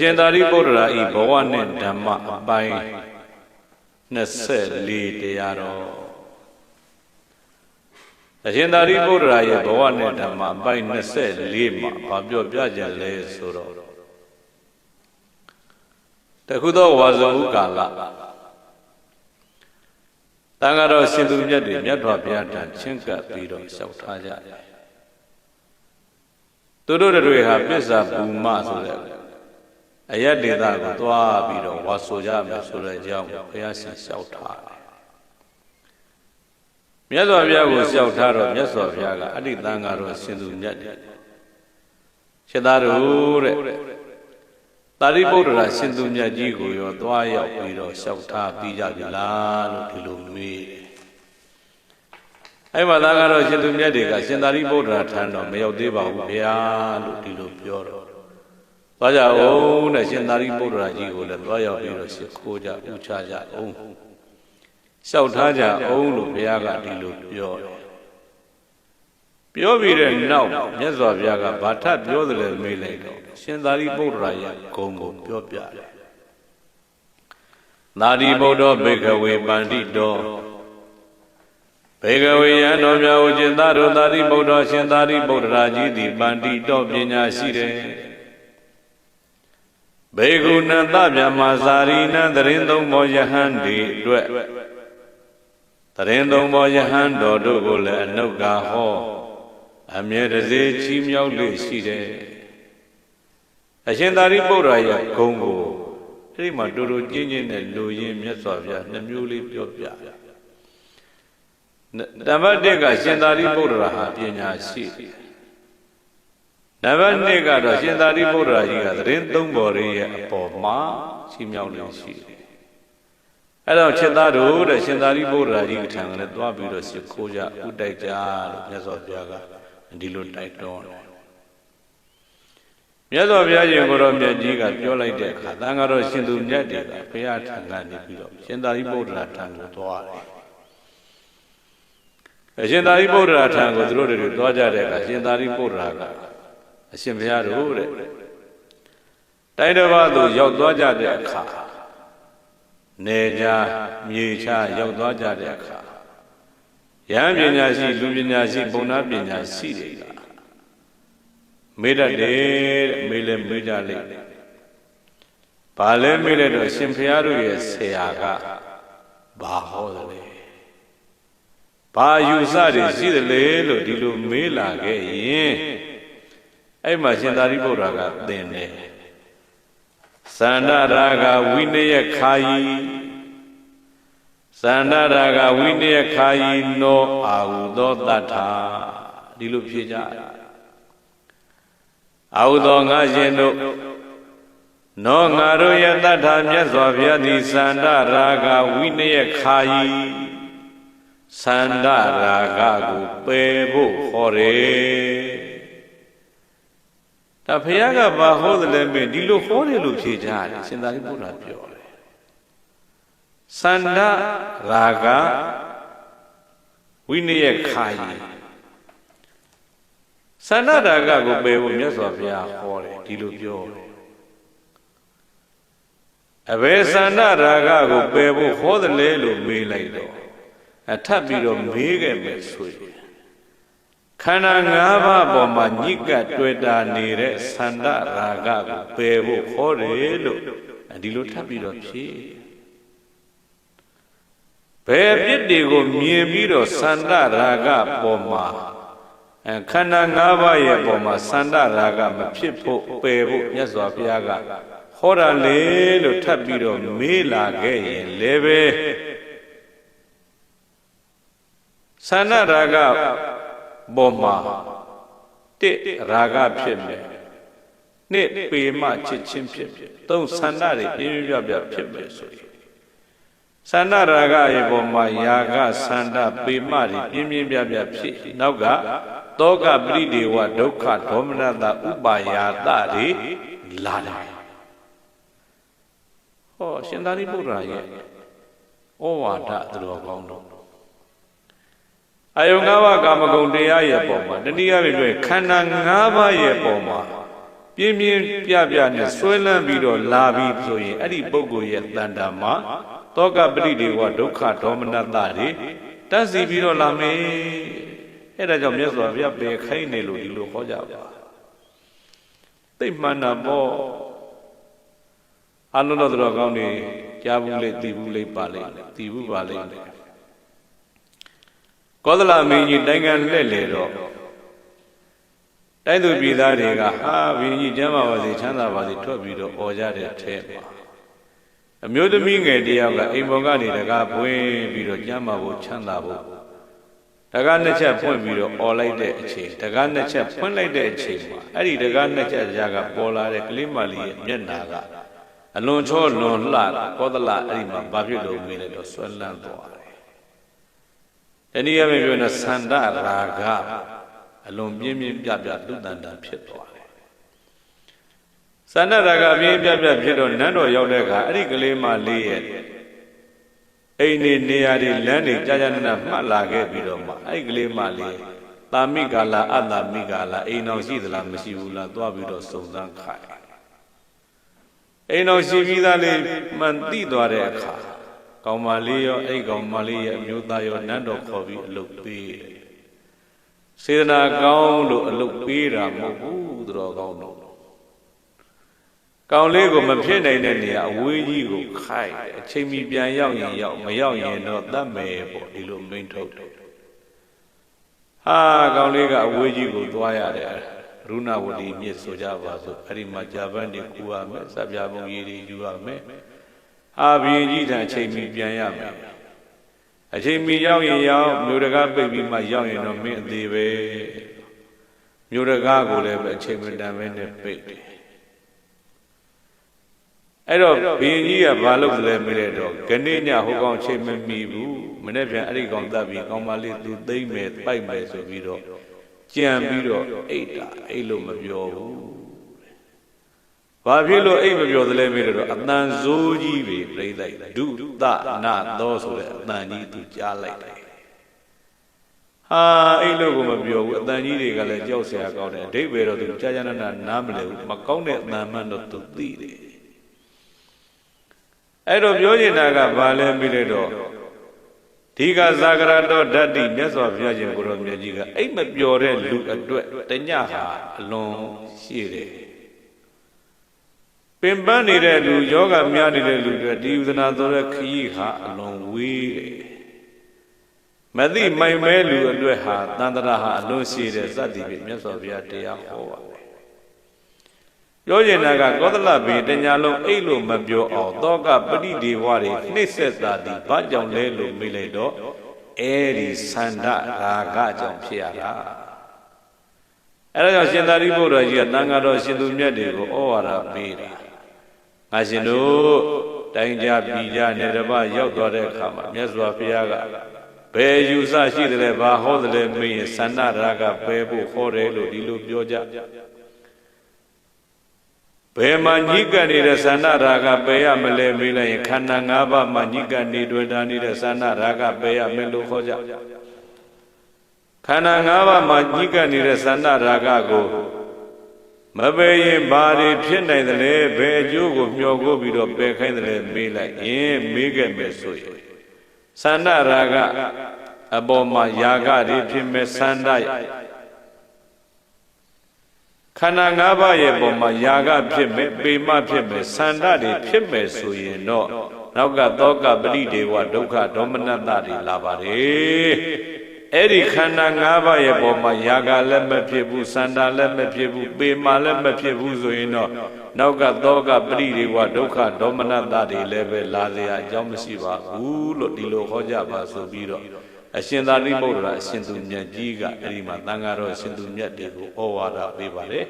ရှင်သာရိပုတ္တရာဤဘဝနှင့်ဓမ္မအပိုင်း24တရားတော်အရှင်သာရိပုတ္တရာရဲ့ဘဝနဲ့ဓမ္မအပိုင်း24မှာဘာပြောပြကြလဲဆိုတော့တခုသောဝါဇုဥကာလတန်ဃာတော်ရှင်သူမြတ်တွေမြတ်စွာဘုရားထံချင်းကပ်ပြီးတော့လျှောက်ထားကြတယ်သူတို့တွေဟာပစ္စာဘူမဆိုတဲ့ အယက်ဒေတာကိုသွားပြီးတော့ဝါဆိုကြမယ်ဆိုတဲ့အကြောင်းဘုရားရှင်လျှောက်ထားတယ်မြတ်စွာဘုရားကိုလျှောက်ထားတော့မြတ်စွာဘုရားကအဋ္ဌိသံဃာတော်ရှင်သူမြတ်တယ်ရှင်းသားတို့တဲ့သာရိပုတ္တရာရှင်သူမြတ်ကြီးကိုရောသွားရောက်ပြီးတော့လျှောက်ထားပြီးကြပြီလားလို့ဒီလိုမေးတယ်အဲ့မှာသာကတော့ရှင်သူမြတ်တွေကရှင်သာရိပုတ္တရာထံတော့မရောက်သေးပါဘူးဗျာလို့ဒီလိုပြောတော့ သွားကြအောင်တဲ့ရှင်သာရိပုတ္တရာကြီးကိုလည်းသွားရောက်ပြီးတော့ရှ िख ိုးကြဥချကြအောင်လျှောက်ထားကြအောင်လို့ဘုရားကဒီလိုပြောတယ်ပြောပြီးတဲ့နောက်မြတ်စွာဘုရားကဘာထပြောတယ်လဲမေးလိုက်တော့ရှင်သာရိပုတ္တရာရဲ့ဂုဏ်ကိုပြောပြတယ်သာရိပုတ္တဘေကဝေပန္တိတောဘေကဝေယံတော်မြတ်ဝจิตသားတို့သာရိပုတ္တရှင်သာရိပုတ္တရာကြီးသည်ပန္တိတောပညာရှိတယ် ဘေကုဏတဗျမသာရိနံတရင်သုံးဘောယဟန်ဒီအတွက်တရင်သုံးဘောယဟန်တော်တို့ကိုလည်းအနုကဟော အမြဲတစေချီးမြှောက်လို့ရှိတယ်အရှင်သာရိပုတ္တရာရဲ့ဂုံကိုအဲ့ဒီမှာတူတူကျင်းကျင်းနဲ့လူရင်းမြတ်စွာဘုရားနှမျိုးလေးပြောပြတယ်နံပါတ်1ကရှင်သာရိပုတ္တရာဟာပညာရှိတယ် နံပါတ်2ကတော့ရှင်သာရိပုတ္တရာကြီးကသတင်းသုံးပေါ်ရဲ့အပေါ်မှာချီးမြှောက်လို့ရှိတယ်အဲ့တော့ချက်သားတို့တဲ့ရှင်သာရိပုတ္တရာကြီးထံကလည်းသွားပြီးတော့ရှ िख ိုးကြဥတိုက်ကြလို့မြတ်စွာဘုရားကဒီလိုတိုက်တွန်းတယ်မြတ်စွာဘုရားရှင်ကိုရောမြတ်ကြီးကပြောလိုက်တဲ့အခါသံဃာတော်ရှင်သူမြတ်တွေကဘုရားထံကနေပြီးတော့ရှင်သာရိပုတ္တရာထံကိုသွားတယ်အရှင်သာရိပုတ္တရာထံကိုသူတို့တွေသွားကြတဲ့အခါရှင်သာရိပုတ္တရာက အရှင်ဘုရားတို့တဲ့တိုင်းတစ်ပါးသို့ရောက်သွားကြတဲ့အခါနေကြမြေချရောက်သွားကြတဲ့အခါယဟန်ပညာရှိလူပညာရှိဘုံနာပညာရှိတွေကမေးတတ်တယ်တဲ့မေးလဲမေးကြလိမ့်မယ်ဘာလဲမေးလိုက်တော့ရှင်ဘုရားတို့ရဲ့ဆရာကဘာဟောတယ်လဲဘာယူဆတွေရှိတယ်လေလို့ဒီလိုမေးလာခဲ့ရင် အဲ့မှာရှင်သာရိပုတ္တရာကသင်တယ်သန္တရာဂဝိနယခာယီသန္တရာဂဝိနယခာယီနောအာဟုသောတတ္ထာဒီလိုဖြေကြအာဟုသောငါရှင်တို့နောငါတို့ယတတ္ထာမြတ်စွာဘုရားသည်သန္တရာဂဝိနယခာယီသန္တရာဂကိုပယ်ဖို့ဟောတယ် ဒါဘုရားကဘာဟောတယ်လဲမင်းဒီလိုဟောတယ်လို့ဖြေကြတယ်ရှင်သာရိပုတ္တရာပြောတယ်သန္တရာဂဝိနယခာယီသန္တရာဂကိုပယ်ဖို့မြတ်စွာဘုရားဟောတယ်ဒီလိုပြောတယ်အဘယ်သန္တရာဂကိုပယ်ဖို့ဟောတယ်လဲလို့မေးလိုက်တော့အထပ်ပြီးတော့မေးခဲ့မယ်ဆိုရင် ခန္ဓာ၅ပါးပေါ်မှာညစ်ကပ်တွေ့တာနေတဲ့သန္တရာဂကိုပယ်ဖို့ဟောတယ်လို့ဒီလိုထပ်ပြီးတော့ဖြေဘယ်ပြစ်တွေကိုမြင်ပြီးတော့သန္တရာဂပေါ်မှာခန္ဓာ၅ပါးရဲ့ပေါ်မှာသန္တရာဂမဖြစ်ဖို့ပယ်ဖို့မြတ်စွာဘုရားကဟောတာလေလို့ထပ်ပြီးတော့မေးလာခဲ့ရင်လည်းပဲသန္တရာဂ ပေါ်မှာတစ်ရာဂဖြစ်မယ်နှစ်ပေမချစ်ချင်းဖြစ်မယ်သုံးသန္တတွေပြင်းပြပြဖြစ်မယ်ဆိုရင်သန္တရာဂရဲ့ပေါ်မှာယာဂသန္တပေမတွေပြင်းပြင်းပြပြဖြစ်နောက်ကတောကပရိဒေဝဒုက္ခဒေါမနတဥပါယာတတွေလာတယ်ဟောရှင်သာရိပုတ္တရာရဲ့ဩဝါဒသူတော်ကောင်းတော် အယုံ၅ပါးကာမဂုဏ်တရားရဲ့ပုံမှာတတိယပြည့်ခန္ဓာ၅ပါးရဲ့ပုံမှာပပြင်းပြင်းပြပြနဲ့ဆွဲလန်းပြီးတော့လာပြီးဆိုရင်အဲ့ဒီပုဂ္ဂိုလ်ရဲ့တန်တာမှာတောကပရိဒေဝဒုက္ခဒေါမနတတွေတက်စီပြီးတော့လာမယ်အဲ့ဒါကြောင့်မြတ်စွာဘုရားပယ်ခိုင်းနေလို့ဒီလိုဟောကြပါသိမှန်တာပေါ့အလုံးတော်တော်ကောင်းနေကြားဘူးလေသိဘူးလေပါလေသိဘူးပါလေ ကောသလမင်းကြီးနိုင်ငံလှဲ့လေတော့တိုက်သူပြည်သားတွေကဟာဘင်းကြီးကျမ်းပါပါစေချမ်းသာပါစေထွက်ပြီးတော့អော်ကြတဲ့အထက်မှာအမျိုးသမီးငယ်တယောက်ကအိမ်ပေါ်ကနေတကားပွင့်ပြီးတော့ကျမ်းပါဖို့ချမ်းသာဖို့တကားနှစ်ချက်ဖွင့်ပြီးတော့អော်လိုက်တဲ့အချိန်တကားနှစ်ချက်ဖွင့်လိုက်တဲ့အချိန်မှာအဲ့ဒီတကားနှစ်ချက်ကြားကပေါ်လာတဲ့ကလေးမလေးရဲ့မျက်နာကအလွန်ချောလွန်လှကောသလအဲ့ဒီမှာဘာဖြစ်လို့မေးလိုက်တော့ဆွဲလန်းသွားတယ်။ တနည်းအားဖြင့်ပြောရင်သန္တရာကအလွန်ပြင်းပြင်းပြပြလူတန်တန်ဖြစ်သွားတယ်။သန္တရာကပြင်းပြပြဖြစ်တော့နန်းတော်ရောက်တဲ့အခါအဲ့ဒီကလေးမလေးရဲ့အိမ်နေနေရာတွေလမ်းတွေကြာကြာနာနာမှတ်လာခဲ့ပြီးတော့မှအဲ့ဒီကလေးမလေးတာမိကာလာအတ္တမိကာလာအိမ်တော်ရှိသလားမရှိဘူးလားသွားပြီးတော့စုံစမ်းခိုင်းအိမ်တော်ရှိပြီးသားလေးမှန်သိသွားတဲ့အခါ ကောင်မလေးရောအဲ့ကောင်မလေးရဲ့အမျိုးသားရောနန်းတော်ခေါ်ပြီးအလုပ်ပေးတယ်စေတနာကောင်းလို့အလုပ်ပေးတာမဟုတ်ဘူးသူတော်ကောင်းတော့ကောင်လေးကိုမဖြစ်နိုင်တဲ့နေရာအဝေးကြီးကိုခိုက်အချိန်မီပြန်ရောက်ရင်ရောက်မရောက်ရင်တော့တတ်မယ်ပေါ့ဒီလိုမိန်ထုတ်တယ်ဟာကောင်လေးကအဝေးကြီးကိုသွားရတယ်ရုဏဝတီမြစ်ဆိုကြပါစို့အဲ့ဒီမှာဂျပန်တွေကူရမယ်စပြပုံကြီးတွေယူရမယ် အာဘင်းကြီးထံအချိန်မီပြန်ရမယ်အချိန်မီရောက်ရင်ရောက်မြို့တကားပိတ်ပြီးမှရောက်ရင်တော့မင်းအသေးပဲမြို့တကားကိုလည်းပဲအချိန်မတန်ပဲနဲ့ပိတ်တယ်အဲ့တော့ဘင်းကြီးကဘာလုပ်လဲမေးတဲ့တော့ဂဏိညဟိုကောင်ချိန်မမီဘူးမနေ့ပြန်အဲ့ဒီကောင်တတ်ပြီးကောင်မလေးသူသိမ့်မယ်ပိုက်မယ်ဆိုပြီးတော့ကြံပြီးတော့အိတ်တာအိတ်လို့မပြောဘူး ဘာဖြစ်လို့အိတ်မပြောသလဲမေးတော့အတန်ဇိုးကြီးပဲပြိလိုက်ဒုသနာသောဆိုတဲ့အတန်ကြီးသူကြားလိုက်တယ်ဟာအိတ်လို့ကိုမပြောဘူးအတန်ကြီးတွေကလည်းကြောက်စရာကောင်းတယ်အဓိပ္ပာယ်တော့သူကြာကြာနာနာနားမလဲဘူးမကောင်းတဲ့အတန်မှန်တော့သူသိတယ်အဲ့တော့ပြောနေတာကဘာလဲမေးလိုက်တော့ဒီကဇာကရတော်ဓာတ်တိမြတ်စွာဘုရားရှင်ကိုရောမြတ်ကြီးကအိတ်မပျော်တဲ့လူအတွက်တညဟာအလွန်ရှိတယ် ပင်ပန်းနေတဲ့လူယောဂများနေတဲ့လူတွေဒီဥဒနာဆိုတဲ့ခရီးဟာအလွန်ဝေးတယ်မသိမိုင်မဲလူအတွက်ဟာတန်တရာဟာအလွန်ရှိတယ်စသည်ဖြင့်မြတ်စွာဘုရားတရားဟောပါပြောကျင်တာကကောသလဘေတညာလုံးအိတ်လို့မပြောအောင်တောကပဋိဒေဝတွေနှိမ့်ဆက်တာဒီဘာကြောင့်လဲလို့မေးလိုက်တော့အဲဒီသန္ဓရာဂကြောင့်ဖြစ်ရတာအဲဒါကြောင့်ရှင်သာရိပုတ္တရာကြီးကတန်ဃာတော်ရှင်သူမြတ်တွေကိုဩဝါဒပေးတာ ငါရှင်တို့တိုင်းကြပြည်ကြနေတပရောက်သွားတဲ့အခါမှာမြတ်စွာဘုရားကဘယ်ယူဆရှိတယ်လဲဘာဟောတယ်လဲမေးရင်သန္ဓရာဂပဲဖို့ဟောတယ်လို့ဒီလိုပြောကြဘယ်မှာညိကပ်နေတဲ့သန္ဓရာဂပယ်ရမလဲမေးလိုက်ရင်ခန္ဓာ၅ပါးမှာညိကပ်နေတွေ့တာနေတဲ့သန္ဓရာဂပယ်ရမယ်လို့ခေါ်ကြခန္ဓာ၅ပါးမှာညိကပ်နေတဲ့သန္ဓရာဂကို မပယ်ရင်ဘာတွေဖြစ်နိုင်သလဲဘယ်အကျိုးကိုမျှော်ကိုပြီးတော့ပယ်ခိုင်းတယ်မေးလိုက်ရင်မေးခဲ့မယ်ဆိုရင်သန္ဓရာဂအပေါ်မှာယာဂတွေဖြစ်မဲ့သန္ဓခန္ဓာ၅ပါးရဲ့ပုံမှာယာကဖြစ်မယ်ပေမဖြစ်မယ်ဆန္ဒတွေဖြစ်မယ်ဆိုရင်တော့နောက်ကသောကပရိဒေဝဒုက္ခဒေါမနတတွေလာပါတယ် အဲ့ဒီခန္ဓာ၅ပါးရဲ့ပုံမှာယာကလည်းမဖြစ်ဘူးဆန္ဒလည်းမဖြစ်ဘူးပေမလည်းမဖြစ်ဘူးဆိုရင်တော့နောက်ကသောကပရိဒေဝဒုက္ခဒေါမနတတွေလည်းပဲလာเสียအကြောင်းမရှိပါဘူးလို့ဒီလိုဟောကြပါဆိုပြီးတော့အရှင်သာရိပုတ္တရာအရှင်သူမြတ်ကြီးကအဲ့ဒီမှာတန်ဃာတော်အရှင်သူမြတ်တွေကိုဩဝါဒပေးပါတယ်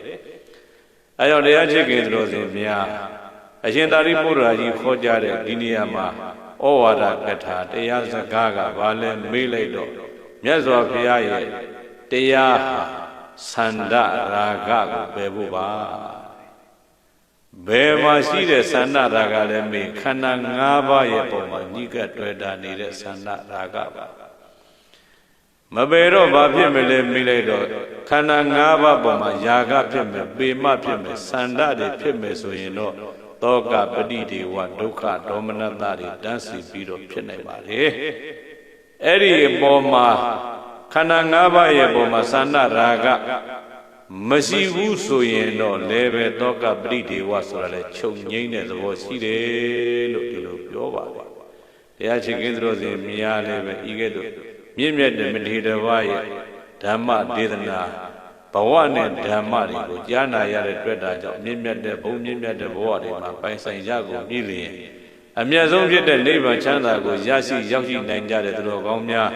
။အဲကြောင့်တရားချစ်ခင်တော်စင်များအရှင်သာရိပုတ္တရာကြီးခေါ်ကြတဲ့ဒီနေရာမှာဩဝါဒကထာတရားစကားကဘာလဲမေးလိုက်တော့ မြတ်စွာဘုရားရဲ့တရားဟာသန္ဒရာဂကိုပယ်ဖို့ပါဘယ်မှာရှိတဲ့သန္ဒရာဂလည်းမေးခန္ဓာ၅ပါးရဲ့ပုံမှာညှိကပ်တွေ့တာနေတဲ့သန္ဒရာဂပါမမပေတော့ဘာဖြစ်မလဲမိလိုက်တော့ခန္ဓာ၅ပါးပေါ်မှာຢာကဖြစ်မယ်ပေမဖြစ်မယ်စန္ဒတွေဖြစ်မယ်ဆိုရင်တော့တောကပဋိဒေဝဒုက္ခဒေါမနတတွေတန်းစီပြီးတော့ဖြစ်နိုင်ပါလေ အဲ့ဒီအပေါ်မှာခန္ဓာ၅ပါးရဲ့ပေါ်မှာစန္ဒရာဂမရှိဘူးဆိုရင်တော့လည်းပဲတောကပဋိဒေဝဆိုတာလေချုပ်ငိမ့်တဲ့သဘောရှိတယ်လို့ဒီလိုပြောပါတယ်တရားချစ်ကင်းသတော်စဉ်မြားလည်းပဲဤကဲ့သို့မြင့်မြတ်တဲ့မထေရဘဝရဲ့ဓမ္မဒေသနာဘဝနဲ့ဓမ္မတွေကိုကြားနာရတဲ့တွေ့တာကြောင့်မြင့်မြတ်တဲ့ဘုံမြင့်မြတ်တဲ့ဘဝတွေမှာပိုင်ဆိုင်ရကုန်ပြီလျင် အမျက်ဆုံးဖြစ်တဲ့နိဗ္ဗာန်ချမ်းသာကိုရရှိရောက်ရှိနိုင်ကြတဲ့သူတော်ကောင်းများ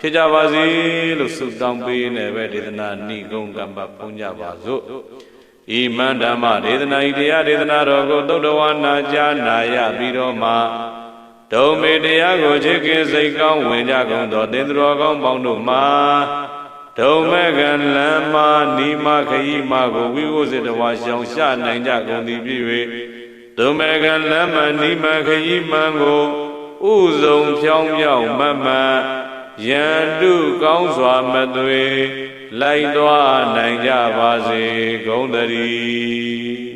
ဖြစ်ကြပါစေလို့ဆုတောင်းပေးနေပဲဒေသနာဏိဂုံကမ္မဖုံးကြပါစို့ဤမန္ဓမ္မဒေသနာဤတရားဒေသနာတော်ကိုသုတ္တဝါနာကြားနာရပြီးတော့မှဒုံမေတရားကိုချစ်ခင်စိတ်ကောင်းဝင်ကြကုန်သောသင်္သူတော်ကောင်းပေါင်းတို့မှာဒုံမေကံလမ်းမနီမခရီးမကိုဝိဝုစေတဝါရှောင်ရှာနိုင်ကြကုန်သည်ဖြစ်၍ ဒုံမေကံလမ်းမနီမခရီးမံကိုဥဆုံးဖြောင်းမြောက်မတ်မတ်ယန္တုကောင်းစွာမသွေလိုက်သွားနိုင်ကြပါစေဂုံတည်း